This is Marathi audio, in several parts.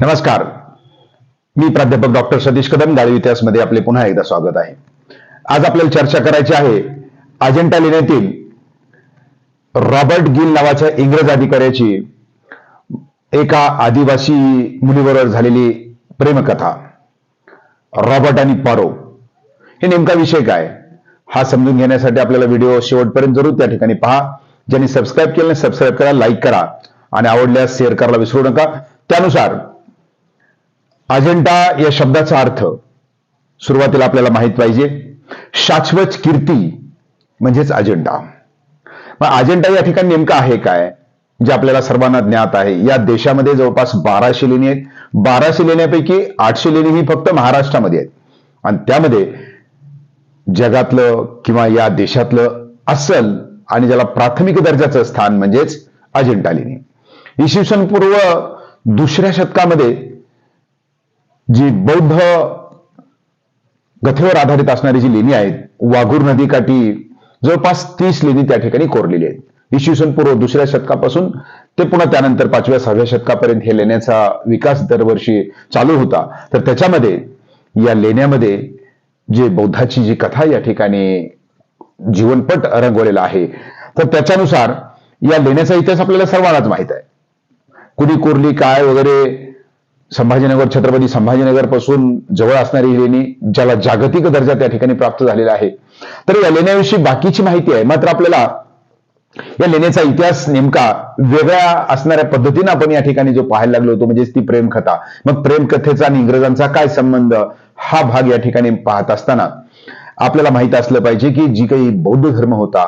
नमस्कार. मी प्राध्यापक डॉक्टर सतीश कदम गाळी इतिहासमध्ये आपले पुन्हा एकदा स्वागत आहे. आज आपल्याला चर्चा करायची आहे अजेंठा लेण्यातील रॉबर्ट गिल नावाच्या इंग्रज अधिकाऱ्याची एका आदिवासी मुलीबरोबर झालेली प्रेमकथा रॉबर्ट आणि पारो. हे नेमका विषय काय? हा समजून घेण्यासाठी आपल्याला व्हिडिओ शेवटपर्यंत जरूर त्या ठिकाणी पहा. ज्यांनी सबस्क्राईब केलं सबस्क्राईब करा लाईक करा आणि आवडल्यास शेअर करायला विसरू नका. त्यानुसार अजेंडा या शब्दाचा अर्थ सुरुवातीला आपल्याला माहीत पाहिजे. शाश्वत कीर्ती म्हणजेच अजेंडा. मग अजेंडा या ठिकाणी नेमकं आहे काय? जे आपल्याला सर्वांना ज्ञात आहे. या देशामध्ये जवळपास बाराशे लेणी आहेत. बाराशे लेण्यापैकी आठशे लेणी ही फक्त महाराष्ट्रामध्ये आहेत. आणि त्यामध्ये जगातलं किंवा या देशातलं असल आणि ज्याला प्राथमिक दर्जाचं स्थान म्हणजेच अजिंठा लेणी. इसवी सन पूर्व दुसऱ्या शतकामध्ये जी बौद्ध गथेवर आधारित असणारी जी लेणी आहेत वाघूर नदीकाठी जवळपास तीस लेणी त्या ठिकाणी कोरलेली आहेत. इसवी सन पूर्व दुसऱ्या शतकापासून ते पुन्हा त्यानंतर पाचव्या सहाव्या शतकापर्यंत हे लेण्याचा विकास दरवर्षी चालू होता. तर त्याच्यामध्ये या लेण्यामध्ये जे बौद्धाची जी कथा या ठिकाणी जीवनपट रंगवलेला आहे तर त्याच्यानुसार या लेण्याचा इतिहास आपल्याला सर्वांनाच माहीत आहे. कुणी कोरली काय वगैरे संभाजीनगर छत्रपती संभाजीनगरपासून जवळ असणारी लेणी ज्याला जागतिक दर्जा त्या ठिकाणी प्राप्त झालेला आहे. तर या लेण्याविषयी बाकीची माहिती आहे. मात्र आपल्याला या लेण्याचा इतिहास नेमका वेगळ्या असणाऱ्या पद्धतीने आपण या ठिकाणी जो पाहायला लागलो होतो म्हणजे ती प्रेमकथा. मग प्रेमकथेचा आणि इंग्रजांचा काय संबंध हा भाग या ठिकाणी पाहत असताना आपल्याला माहीत असलं पाहिजे की जी काही बौद्ध धर्म होता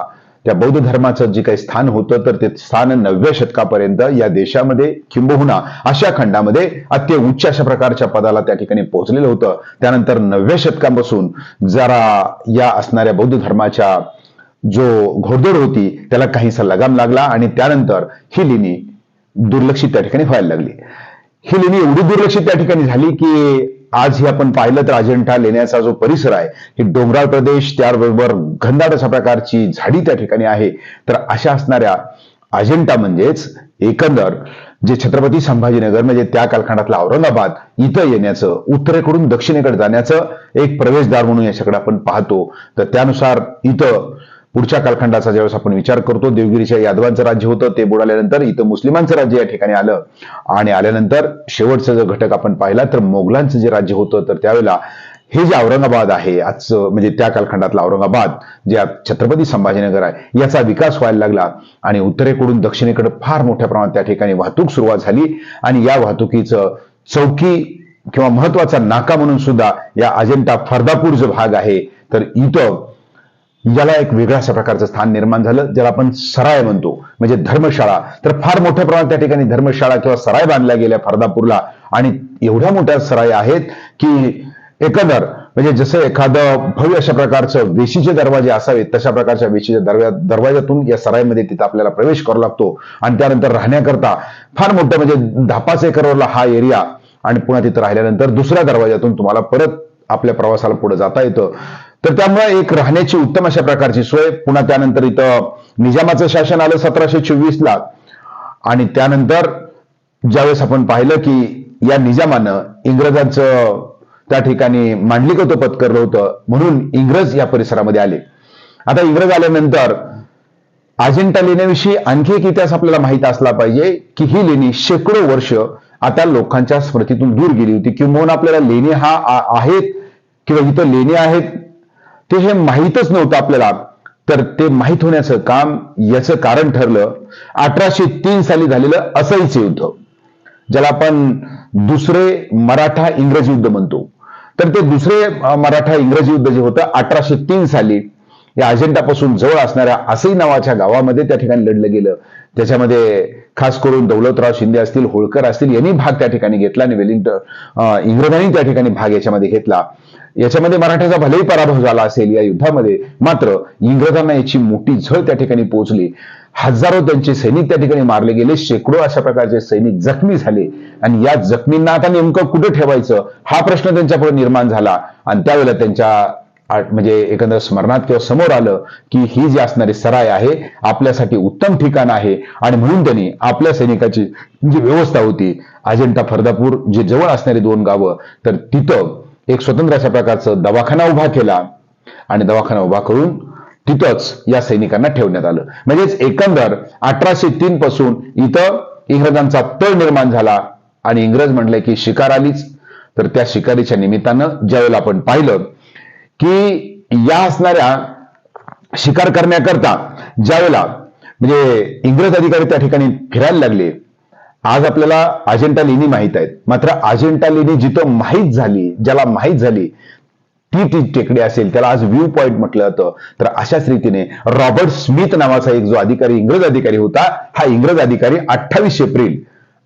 त्या बौद्ध धर्माचं जे काही स्थान होतं तर ते स्थान नवव्या शतकापर्यंत या देशामध्ये किंबहुना अशा खंडामध्ये अत्य उच्च अशा प्रकारच्या पदाला त्या ठिकाणी पोहोचलेलं होतं. त्यानंतर नवव्या शतकापासून जरा या असणाऱ्या बौद्ध धर्माच्या जो घोडदोड होती त्याला काहीसा लगाम लागला आणि त्यानंतर ही लेणी दुर्लक्षित त्या ठिकाणी व्हायला लागली. ही लेणी एवढी दुर्लक्षित त्या ठिकाणी झाली की आज ही आपण पाहिलं तर अजिंठा लेण्याचा जो परिसर आहे हे डोंगराळ प्रदेश त्याबरोबर घनदाट अशा प्रकारची झाडी त्या ठिकाणी आहे. तर अशा असणाऱ्या अजिंठा म्हणजेच एकंदर जे छत्रपती संभाजीनगर म्हणजे त्या कालखंडातला औरंगाबाद इथं येण्याचं उत्तरेकडून दक्षिणेकडे जाण्याचं एक प्रवेशद्वार म्हणून याच्याकडे आपण पाहतो. तर त्यानुसार इथं पुढच्या कालखंडाचा ज्यावेळेस आपण विचार करतो देवगिरीच्या यादवांचं राज्य होतं ते बुडाल्यानंतर इथं मुस्लिमांचं राज्य या ठिकाणी आलं. आणि आल्यानंतर शेवटचा जर घटक आपण पाहिला तर मोगलांचं जे राज्य होतं तर त्यावेळेला हे जे औरंगाबाद आहे आजचं म्हणजे त्या कालखंडातला औरंगाबाद जे छत्रपती संभाजीनगर आहे याचा विकास व्हायला लागला. आणि उत्तरेकडून दक्षिणेकडे फार मोठ्या प्रमाणात त्या ठिकाणी वाहतूक सुरुवात झाली. आणि या वाहतुकीचं चौकी किंवा महत्त्वाचा नाका म्हणून सुद्धा या अजिंठा फर्दापूर जो भाग आहे. तर इथं याला एक वेगळ्या अशा प्रकारचं स्थान निर्माण झालं ज्याला आपण सराय म्हणतो. म्हणजे धर्मशाळा. तर फार मोठ्या प्रमाणात त्या ठिकाणी धर्मशाळा किंवा सराय बांधल्या गेल्या फरदापूरला. आणि एवढ्या मोठ्या सराय आहेत की एकंदर म्हणजे जसं एखादं भव्य अशा प्रकारचं वेशीचे दरवाजे असावेत तशा प्रकारच्या वेशीच्या दरव्या दरवाजातून या सरायमध्ये तिथं आपल्याला प्रवेश करावा लागतो. आणि त्यानंतर राहण्याकरता फार मोठं म्हणजे दहा पाच एकरवरला हा एरिया. आणि पुन्हा तिथं राहिल्यानंतर दुसऱ्या दरवाजातून तुम्हाला परत आपल्या प्रवासाला पुढे जाता येतं. तर त्यामुळे एक राहण्याची उत्तम अशा प्रकारची सोय. पुन्हा त्यानंतर इथं निजामाचं शासन आलं सतराशे चोवीस ला आणि त्यानंतर ज्यावेळेस आपण पाहिलं की या निजामानं इंग्रजांचं त्या ठिकाणी मांडलिकत्व पत्करलं होतं म्हणून इंग्रज या परिसरामध्ये आले. आता इंग्रज आल्यानंतर अजिंठा लेण्याविषयी आणखी एक इतिहास आपल्याला माहीत असला पाहिजे की ही लेणी शेकडो वर्ष आता लोकांच्या स्मृतीतून दूर गेली होती. किंवा आपल्याला लेणी हा आहेत किंवा इथं लेणी आहेत ते हे माहीतच नव्हतं आपल्याला. तर ते माहीत होण्याचं काम याचं कारण ठरलं. अठराशे तीन साली झालेलं असईचे युद्ध ज्याला आपण दुसरे मराठा इंग्रज युद्ध म्हणतो. तर ते दुसरे मराठा इंग्रज युद्ध जे होतं अठराशे तीन साली या अजेंडापासून जवळ असणाऱ्या असई नावाच्या गावामध्ये त्या ठिकाणी लढलं गेलं. त्याच्यामध्ये खास करून दौलतराव शिंदे असतील होळकर असतील यांनी भाग त्या ठिकाणी घेतला आणि वेलिंग्टन इंग्रजांनी त्या ठिकाणी भाग याच्यामध्ये घेतला. याच्यामध्ये मराठ्याचा भलेही पराभव झाला असेल या युद्धामध्ये मात्र इंग्रजांना याची मोठी झळ त्या ठिकाणी पोहोचली. हजारो त्यांचे सैनिक त्या ठिकाणी मारले गेले शेकडो अशा प्रकारचे सैनिक जखमी झाले. आणि या जखमींना आता नेमकं कुठे ठेवायचं? हा प्रश्न त्यांच्यापुढे निर्माण झाला. आणि त्यावेळेला त्यांच्या म्हणजे एकंदर स्मरणात किंवा समोर आलं की ही जी असणारी सराय आहे आपल्यासाठी उत्तम ठिकाण आहे. आणि म्हणून त्यांनी आपल्या सैनिकाची जी व्यवस्था होती अजिंठा फर्दापूर जे जवळ असणारी दोन गावं तर तिथं एक स्वतंत्र अशा प्रकारचं दवाखाना उभा केला आणि दवाखाना उभा करून तिथंच या सैनिकांना ठेवण्यात आलं. म्हणजेच एकंदर अठराशे तीन पासून इथं इंग्रजांचा तळ निर्माण झाला आणि इंग्रज म्हणले की शिकार आलीच. तर त्या शिकारीच्या निमित्तानं ज्यावेळेला आपण पाहिलं की या असणाऱ्या शिकार करण्याकरता ज्यावेळेला म्हणजे इंग्रज अधिकारी त्या ठिकाणी फिरायला लागले आज आपल्याला अजिंठा लेणी माहीत आहेत. मात्र अजिंठा लेणी जिथं माहीत झाली ज्याला माहीत झाली ती ती टेकडी असेल त्याला आज व्ह्यू पॉईंट म्हटलं जातं. तर अशाच रीतीने रॉबर्ट स्मिथ नावाचा एक जो अधिकारी इंग्रज अधिकारी होता हा इंग्रज अधिकारी अठ्ठावीस एप्रिल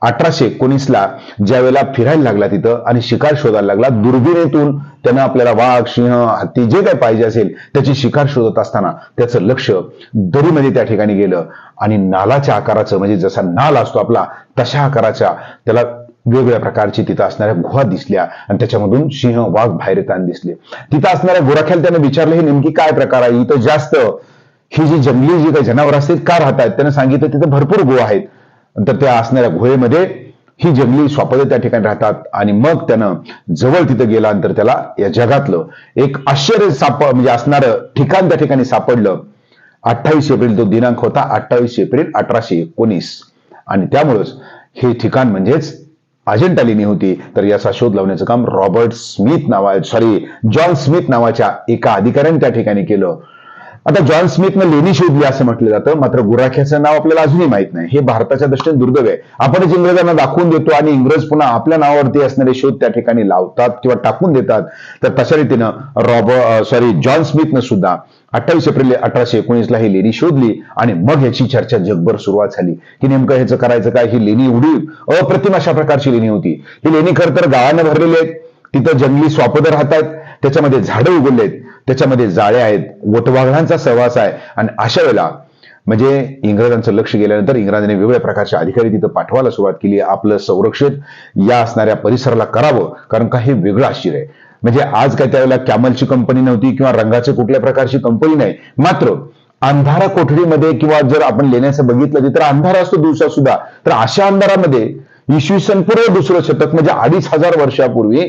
अठराशे एकोणीसला ज्यावेळेला फिरायला लागला तिथं आणि शिकार शोधायला लागला दुर्बिणीतून त्यानं आपल्याला वाघ सिंह हत्ती जे काही पाहिजे असेल त्याची शिकार शोधत असताना त्याचं लक्ष दरीमध्ये त्या ठिकाणी गेलं. आणि नालाच्या आकाराचं म्हणजे जसा नाल असतो आपला तशा आकाराच्या त्याला वेगवेगळ्या प्रकारची तिथं असणाऱ्या गुहा दिसल्या आणि त्याच्यामधून सिंह वाघ बाहेर येताना दिसले. तिथं असणाऱ्या गोराख्याला त्यानं विचारलं हे नेमकी काय प्रकार आहे? इथं जास्त ही जी जंगली जी काही जनावर असतील का राहतात त्यानं सांगितलं तिथं भरपूर गुहा आहेत. नंतर त्या असणाऱ्या गुहेमध्ये ही जंगली स्वापदे त्या ठिकाणी राहतात. आणि मग त्यानं जवळ तिथं गेल्यानंतर त्याला या जगातलं एक आश्चर्य साप म्हणजे असणारं ठिकाण त्या ठिकाणी सापडलं. अठ्ठावीस एप्रिल तो दिनांक होता अठ्ठावीस एप्रिल अठराशे एकोणीस. आणि त्यामुळंच हे ठिकाण म्हणजेच अजेंठा लेणी होती. तर याचा शोध लावण्याचं काम रॉबर्ट स्मिथ नावा सॉरी जॉन स्मिथ नावाच्या एका अधिकाऱ्याने त्या ठिकाणी केलं. आता जॉन स्मिथनं लेणी शोधली असं म्हटलं जातं मात्र गुराख्याचं नाव आपल्याला अजूनही माहीत नाही. हे भारताच्या दृष्टीने दुर्दैव आहे. आपणच इंग्रजांना दाखवून देतो आणि इंग्रज पुन्हा आपल्या नावावरती असणारे शोध त्या ठिकाणी लावतात किंवा टाकून देतात. तर तशा रीतीनं रॉब सॉरी जॉन स्मिथनं सुद्धा अठ्ठावीस एप्रिल अठराशे एकोणीसला ही लेणी शोधली आणि मग ह्याची चर्चा जगभर सुरुवात झाली. की नेमकं ह्याचं करायचं काय? ही लेणी एवढी अप्रतिम अशा प्रकारची लेणी होती. ही लेणी खरं तर गाळानं भरलेली आहेत. तिथं जंगली स्वापदं राहतात त्याच्यामध्ये झाडं उगवलेत. त्याच्यामध्ये जाळे आहेत वटवाघळांचा सहवास आहे. आणि अशा वेळेला म्हणजे इंग्रजांचं लक्ष गेल्यानंतर इंग्रजांनी वेगवेगळ्या प्रकारचे अधिकारी तिथं पाठवायला सुरुवात केली. आपलं संरक्षित या असणाऱ्या परिसराला करावं कारण का हे वेगळं आश्चर्य आहे. म्हणजे आज काय त्यावेळेला कॅमलची कंपनी नव्हती किंवा रंगाची कुठल्या प्रकारची कंपनी नाही. मात्र अंधारा कोठडीमध्ये किंवा जर आपण लेण्याचं बघितलं तर अंधार असतो दिवसा सुद्धा. तर अशा अंधारामध्ये इसवी सन पूर्व दुसरं शतक म्हणजे अडीच हजार वर्षापूर्वी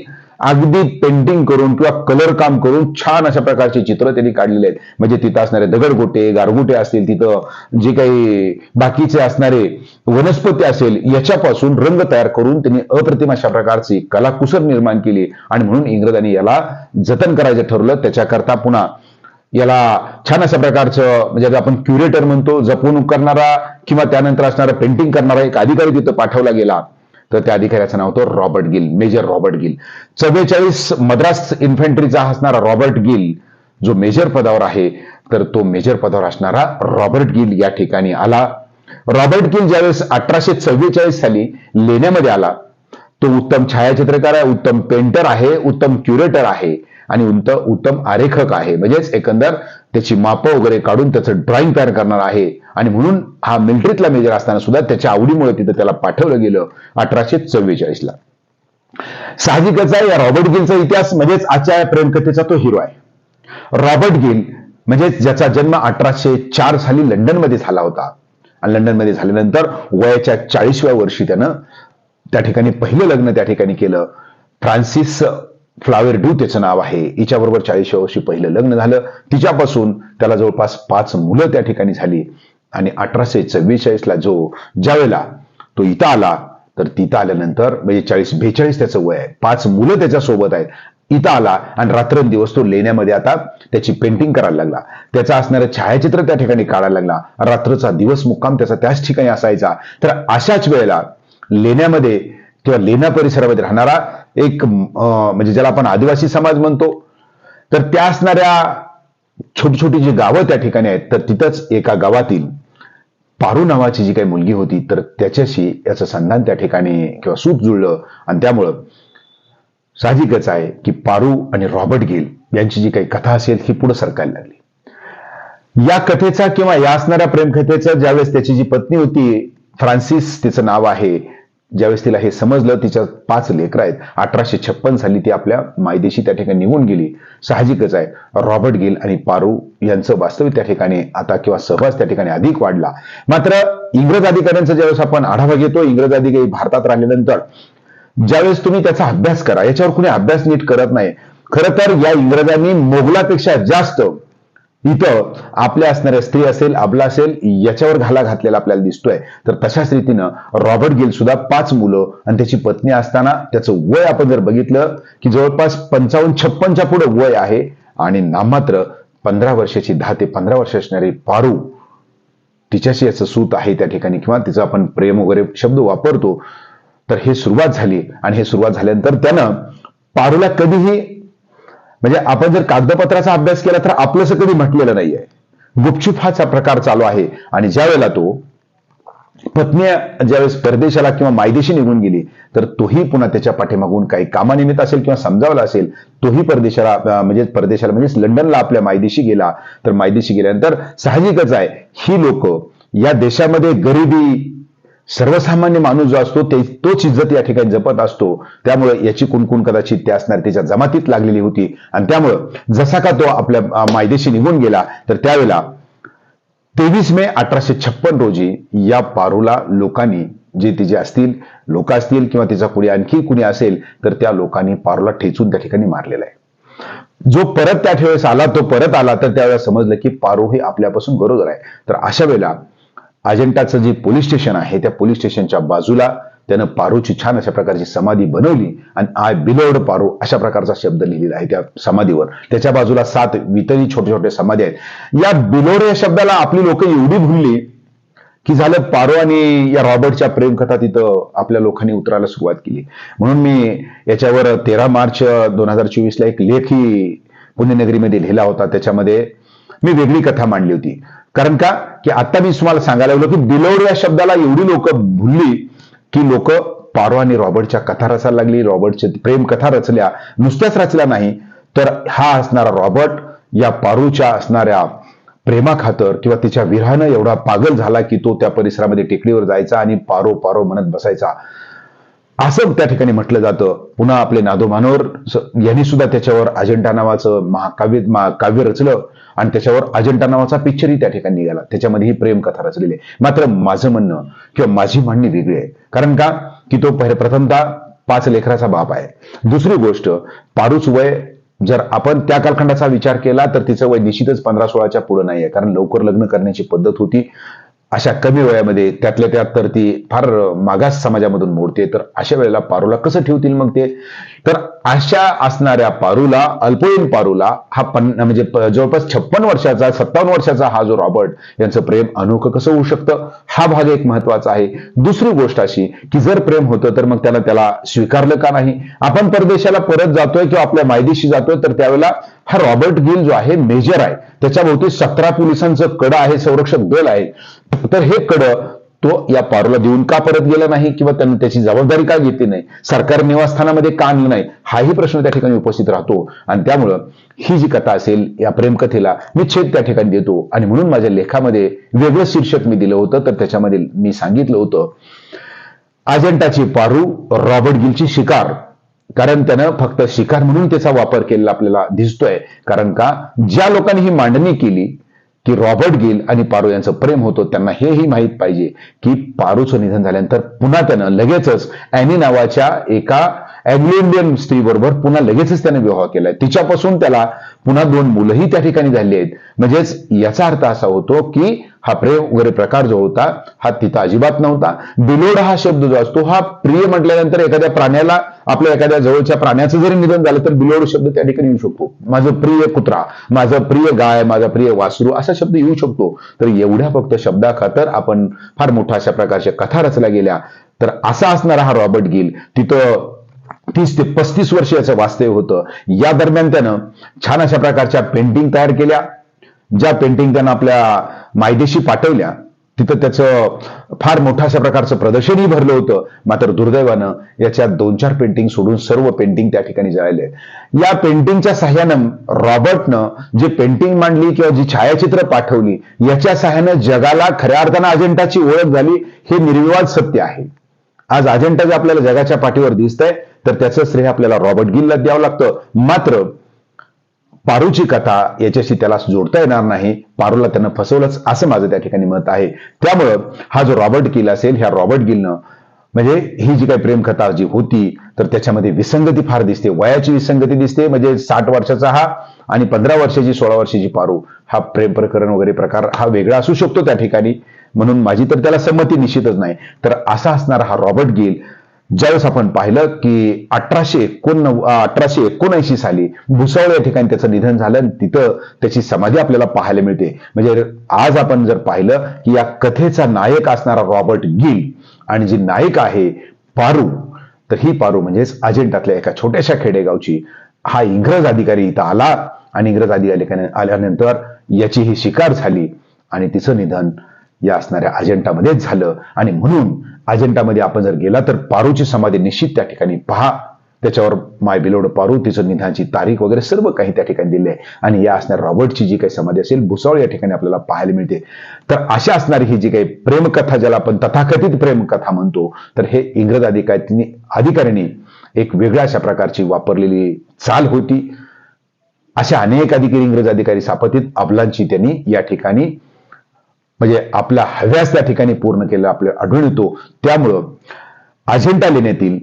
अगदी पेंटिंग करून किंवा कलर काम करून छान अशा प्रकारचे चित्र त्यांनी काढलेले आहेत. म्हणजे तिथं असणारे दगडगोटे गारगोटे असतील तिथं जे काही बाकीचे असणारे वनस्पती असेल याच्यापासून रंग तयार करून त्यांनी अप्रतिम अशा प्रकारची कलाकुसर निर्माण केली. आणि म्हणून इंग्रजांनी याला जतन करायचं ठरवलं. त्याच्याकरता पुन्हा याला छान अशा प्रकारचं म्हणजे आपण क्युरेटर म्हणतो जपवणूक करणारा किंवा त्यानंतर असणारा पेंटिंग करणारा एक अधिकारी तिथं पाठवला गेला. तर त्या अधिकाऱ्याचं नाव होतं Robert Gill major Robert Gill. चव्वेचाळीस मद्रास इन्फंट्रीचा असणारा रॉबर्ट गिल जो मेजर पदावर आहे तर तो मेजर पदावर असणारा रॉबर्ट गिल या ठिकाणी आला. रॉबर्ट गिल ज्यावेळेस अठराशे चव्वेचाळीस साली लेण्यामध्ये आला तो उत्तम छायाचित्रकार आहे उत्तम पेंटर आहे उत्तम क्युरेटर आहे आणि उत्तम उत्तम आरेखक आहे. म्हणजेच एकंदर त्याची मापं वगैरे काढून त्याचं ड्रॉइंग तयार करणार आहे. आणि म्हणून हा मिलिटरीतला मेजर असताना सुद्धा त्याच्या आवडीमुळे तिथं त्याला पाठवलं गेलं अठराशे चव्वेचाळीसला. साहजिकच आहे या रॉबर्ट गिलचा इतिहास म्हणजेच आजच्या या प्रेमकथेचा तो हिरो आहे. रॉबर्ट गिल म्हणजेच ज्याचा जन्म अठराशे चार साली लंडनमध्ये झाला होता. आणि लंडनमध्ये झाल्यानंतर वयाच्या चाळीसव्या वर्षी त्यानं त्या ठिकाणी पहिलं लग्न त्या ठिकाणी केलं. फ्रान्सिस फ्लावर डू त्याचं नाव आहे. हिच्याबरोबर चाळीसव्या वर्षी पहिलं लग्न झालं. तिच्यापासून त्याला जवळपास पाच मुलं त्या ठिकाणी झाली. आणि अठराशे चव्वेचाळीसला जो ज्यावेळेला तो इथं आला तर तिथं आल्यानंतर म्हणजे चाळीस बेचाळीस त्याचं वय आहे. पाच मुलं त्याच्या सोबत आहेत. इथं आला आणि रात्रंदिवस तो लेण्यामध्ये आता त्याची पेंटिंग करायला लागला. त्याचा असणारं छायाचित्र त्या ठिकाणी काढायला लागला. रात्रचा दिवस मुक्काम त्याचा त्याच ठिकाणी असायचा. तर अशाच वेळेला लेण्यामध्ये किंवा लेण्या परिसरामध्ये राहणारा एक म्हणजे ज्याला आपण आदिवासी समाज म्हणतो तर त्या असणाऱ्या छोटी छोटी जी गावं त्या ठिकाणी आहेत तर तिथंच एका गावातील पारू नावाची जी काही मुलगी होती तर त्याच्याशी याचं संधान त्या ठिकाणी किंवा सूत जुळलं आणि त्यामुळं साहजिकच आहे की पारू आणि रॉबर्ट गिल यांची जी काही कथा असेल ही पुढे सरकायला लागली. या कथेचा किंवा या असणाऱ्या प्रेमकथेचा ज्यावेळेस त्याची जी पत्नी होती फ्रान्सिस तिचं नाव आहे ज्यावेळेस तिला हे समजलं तिच्या पाच लेकरं आहेत अठराशे छप्पन साली ती आपल्या मायदेशी त्या ठिकाणी निघून गेली. साहजिकच आहे. रॉबर्ट गिल आणि पारू यांचं वास्तविक त्या ठिकाणी आता किंवा सहवास त्या ठिकाणी अधिक वाढला. मात्र इंग्रज अधिकाऱ्यांचा ज्यावेळेस आपण आढावा घेतो इंग्रज अधिकारी भारतात राहिल्यानंतर ज्यावेळेस तुम्ही त्याचा अभ्यास करा याच्यावर कुणी अभ्यास नीट करत नाही. खरं तर या इंग्रजांनी मोगलापेक्षा जास्त इथं आपल्या असणाऱ्या स्त्री असेल आपला असेल याच्यावर घाला घातलेला आपल्याला दिसतोय. तर तशाच रीतीनं रॉबर्ट गिल सुद्धा पाच मुलं आणि त्याची पत्नी असताना त्याचं वय आपण जर बघितलं की जवळपास पंचावन्न छप्पनच्या पुढे वय आहे आणि नाममात्र पंधरा वर्षाची दहा ते पंधरा वर्ष असणारी पारू तिच्याशी याचं सूत आहे त्या ठिकाणी. किंवा तिचं आपण प्रेम वगैरे शब्द वापरतो तर हे सुरुवात झाली. आणि हे सुरुवात झाल्यानंतर त्यानं पारूला कधीही म्हणजे आपण जर कागदपत्राचा अभ्यास केला तर आपलंसं कधी म्हटलेलं नाहीये. गुपचूप हाचा प्रकार चालू आहे. आणि ज्या वेळेला तो पत्नी ज्यावेळेस परदेशाला किंवा मायदेशी निघून गेली तर तोही पुन्हा त्याच्या पाठीमागून काही कामानिमित्त असेल किंवा समजावला असेल तोही परदेशाला म्हणजे परदेशाला म्हणजेच लंडनला आपल्या मायदेशी गेला. तर मायदेशी गेल्यानंतर साहजिकच आहे ही लोक या देशामध्ये गरिबी सर्वसामान्य माणूस जो असतो ते तोच इज्जत या ठिकाणी जपत असतो. त्यामुळे याची कुणकुण कदाचित त्या असणार त्याच्या जमातीत लागलेली होती. आणि त्यामुळं जसा का तो आपल्या मायदेशी निघून गेला तर त्यावेळेला तेवीस मे अठराशे छप्पन रोजी या पारूला लोकांनी जे तिचे असतील लोक असतील किंवा तिचा कुणी आणखी कुणी असेल तर त्या लोकांनी पारूला ठेचून त्या ठिकाणी मारलेला आहे. जो परत त्या ठेवेस आला तो परत आला तर त्यावेळेला समजलं की पारू हे आपल्यापासून बरोबर आहे. तर अशा वेळेला अजंटाचं जे पोलीस स्टेशन आहे त्या पोलीस स्टेशनच्या बाजूला त्यानं पारूची छान अशा प्रकारची समाधी बनवली आणि आय बिलोड पारू अशा प्रकारचा शब्द लिहिलेला आहे त्या समाधीवर. त्याच्या बाजूला सात वितरी छोटे छोटे समाधी आहेत. या बिलोड या शब्दाला आपली लोक एवढी भुलली की झालं पारो आणि या रॉबर्टच्या प्रेमकथा तिथं आपल्या लोकांनी उतरायला सुरुवात केली. म्हणून मी याच्यावर तेरा मार्च दोन हजार चोवीसला एक लेखी पुण्यनगरीमध्ये लिहिला होता. त्याच्यामध्ये मी वेगळी कथा मांडली होती. कारण का? की आता मी तुम्हाला सांगायला लागलो की बिलोड या शब्दाला एवढी लोक भुलली की लोक पारो आणि रॉबर्टच्या कथा रचायला लागली. रॉबर्टचे प्रेम कथा रचल्या नुसत्याच रचल्या नाही. तर हा असणारा रॉबर्ट या पारूच्या असणाऱ्या प्रेमाखातर किंवा तिच्या विरहानं एवढा पागल झाला की तो त्या परिसरामध्ये टेकडीवर जायचा आणि पारो पारो म्हणत बसायचा. असं त्या ठिकाणी म्हटलं जातं. पुन्हा आपले नादो मानोर यांनी सुद्धा त्याच्यावर अजेंडा नावाचं महाकाव्य महाकाव्य रचलं. आणि त्याच्यावर अजंठा नावाचा पिक्चरही त्या ठिकाणी निघाला. त्याच्यामध्ये ही प्रेम कथा रचलेली आहे. मात्र माझं म्हणणं किंवा माझी मांडणी वेगळी आहे. कारण का? की तो पहिले प्रथमतः पाच लेखराचा बाप आहे. दुसरी गोष्ट पाडूच वय जर आपण त्या कालखंडाचा विचार केला तर तिचं वय निश्चितच पंधरा सोळाच्या पुढे नाही आहे कारण लवकर लग्न करण्याची पद्धत होती. अशा कमी वयामध्ये त्यातल्या त्यात तर ती फार मागास समाजामधून मोडते. तर अशा वेळेला पारूला कसं ठेवतील मग ते? तर अशा असणाऱ्या पारूला अल्पवयीन पारूला हा पन म्हणजे जवळपास छप्पन वर्षाचा सत्तावन्न वर्षाचा हा जो रॉबर्ट यांचं प्रेम अनोखं कसं होऊ शकतं? हा भाग एक महत्त्वाचा आहे. दुसरी गोष्ट अशी की जर प्रेम होतं तर मग त्याला त्याला स्वीकारलं का नाही? आपण परदेशाला परत जातोय किंवा आपल्या मायदेशी जातोय तर त्यावेळेला हा रॉबर्ट गिल जो आहे मेजर आहे. त्याच्याभोवती सतरा पोलिसांचं कडं आहे संरक्षक दल आहे. तर हे कड तो या पारूला देऊन का परत गेला नाही किंवा त्यांनी त्याची जबाबदारी का घेतली नाही? सरकार निवासस्थानामध्ये का आणलं नाही? हाही प्रश्न त्या ठिकाणी उपस्थित राहतो. आणि त्यामुळं ही जी कथा असेल या प्रेमकथेला मी छेद त्या ठिकाणी देतो. आणि म्हणून माझ्या लेखामध्ये वेगळं शीर्षक मी दिलं होतं तर त्याच्यामध्ये मी सांगितलं होतं अजंटाची पारू रॉबर्ट गिलची शिकार. कारण त्यानं फक्त शिकार म्हणून त्याचा वापर केलेला आपल्याला दिसतोय. कारण का? ज्या लोकांनी ही मांडणी केली की रॉबर्ट गिल आणि पारू यांचं प्रेम होतं त्यांना हेही माहीत पाहिजे की पारूचं निधन झाल्यानंतर पुन्हा त्यानं लगेचच अॅनी नावाच्या एका अँग्लो इंडियन स्त्रीबरोबर. पुन्हा लगेचच त्याने विवाह केलाय. तिच्यापासून त्याला पुन्हा दोन मुलंही त्या ठिकाणी झाली आहेत. म्हणजेच याचा अर्थ असा होतो की हा प्रेम वगैरे प्रकार जो होता हा तिथं अजिबात नव्हता. बिलोड हा शब्द जो असतो हा प्रिय म्हटल्यानंतर एखाद्या प्राण्याला आपल्या एखाद्या जवळच्या प्राण्याचं जरी निधन झालं तर बिलोड शब्द त्या ठिकाणी येऊ शकतो. माझं प्रिय कुत्रा माझं प्रिय गाय माझा प्रिय वासरू असा शब्द येऊ शकतो. तर एवढ्या फक्त शब्दाखातर आपण फार मोठ्या अशा प्रकारच्या कथा रचल्या गेल्या. तर असा असणारा हा रॉबर्ट गिल. तिथं तीस ते पस्तीस वर्ष याचं वास्तव्य होतं. या दरम्यान त्यानं छान अशा प्रकारच्या पेंटिंग तयार केल्या. ज्या पेंटिंग त्यानं आपल्या मायदेशी पाठवल्या. तिथं त्याचं फार मोठ्या अशा प्रकारचं प्रदर्शनही भरलं होतं. मात्र दुर्दैवानं याच्या दोन चार पेंटिंग सोडून सर्व पेंटिंग त्या ठिकाणी जळाले. या पेंटिंगच्या सहाय्यानं रॉबर्टनं जे पेंटिंग मांडली किंवा जी छायाचित्र पाठवली याच्या सहाय्यानं जगाला खऱ्या अर्थानं अजेंटाची ओळख झाली. हे निर्विवाद सत्य आहे. आज अजेंटा जे आपल्याला जगाच्या पाठीवर दिसतंय तर त्याचं श्रेय आपल्याला रॉबर्ट गिलला द्यावं लागतं. मात्र पारूची कथा याच्याशी त्याला जोडता येणार नाही. पारूला त्यानं फसवलंच असं माझं त्या ठिकाणी मत आहे. त्यामुळं हा जो रॉबर्ट गिल असेल ह्या रॉबर्ट गिलनं म्हणजे ही जी काही प्रेमकथा जी होती तर त्याच्यामध्ये विसंगती फार दिसते. वयाची विसंगती दिसते म्हणजे साठ वर्षाचा हा आणि पंधरा वर्षाची सोळा वर्षाची पारू. हा प्रेम प्रकरण वगैरे प्रकार हा वेगळा असू शकतो त्या ठिकाणी. म्हणून माझी तर त्याला संमती निश्चितच नाही. तर असा असणारा हा रॉबर्ट गिल ज्यावेळेस आपण पाहिलं की अठराशे एकोणनव अठराशे एकोणऐंशी साली भुसावळ या ठिकाणी त्याचं निधन झालं आणि तिथं त्याची समाधी आपल्याला पाहायला मिळते. म्हणजे आज आपण जर पाहिलं की या कथेचा नायक असणारा रॉबर्ट गिल आणि जी नायिका आहे पारू तर ही पारू म्हणजेच अजिंठातल्या एका छोट्याशा खेडेगावची हा इंग्रज अधिकारी इथं आला आणि इंग्रज अधिकारी आल्यानंतर याची ही शिकार झाली आणि तिचं निधन या असणाऱ्या अजेंटामध्येच झालं. आणि म्हणून अजेंटामध्ये आपण जर गेला तर पारूची समाधी निश्चित त्या ठिकाणी पहा. त्याच्यावर माय बिलोड पारू तिचं निधनाची तारीख वगैरे सर्व काही त्या ठिकाणी दिले आहे आणि या असणाऱ्या रॉबर्टची जी काही समाधी असेल भुसावळ या ठिकाणी आपल्याला पाहायला मिळते. तर अशा असणारी ही जी काही प्रेमकथा ज्याला आपण तथाकथित प्रेमकथा म्हणतो तर हे इंग्रज अधिकारी अधिकाऱ्यांनी एक वेगळ्या अशा प्रकारची वापरलेली चाल होती. अशा अनेक अधिकारी इंग्रज अधिकारी सापत्तीत अबलांची त्यांनी या ठिकाणी म्हणजे आपला हव्यास त्या ठिकाणी पूर्ण केलं आपल्याला आढळून येतो. त्यामुळं अजेंडा लेण्यातील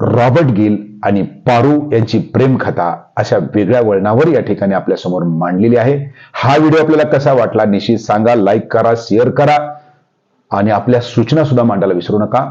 रॉबर्ट गिल आणि पारू यांची प्रेमकथा अशा वेगळ्या वळणावर या ठिकाणी आपल्यासमोर मांडलेली आहे. हा व्हिडिओ आपल्याला कसा वाटला निश्चित सांगा लाईक करा शेअर करा आणि आपल्या सूचना सुद्धा मांडायला विसरू नका.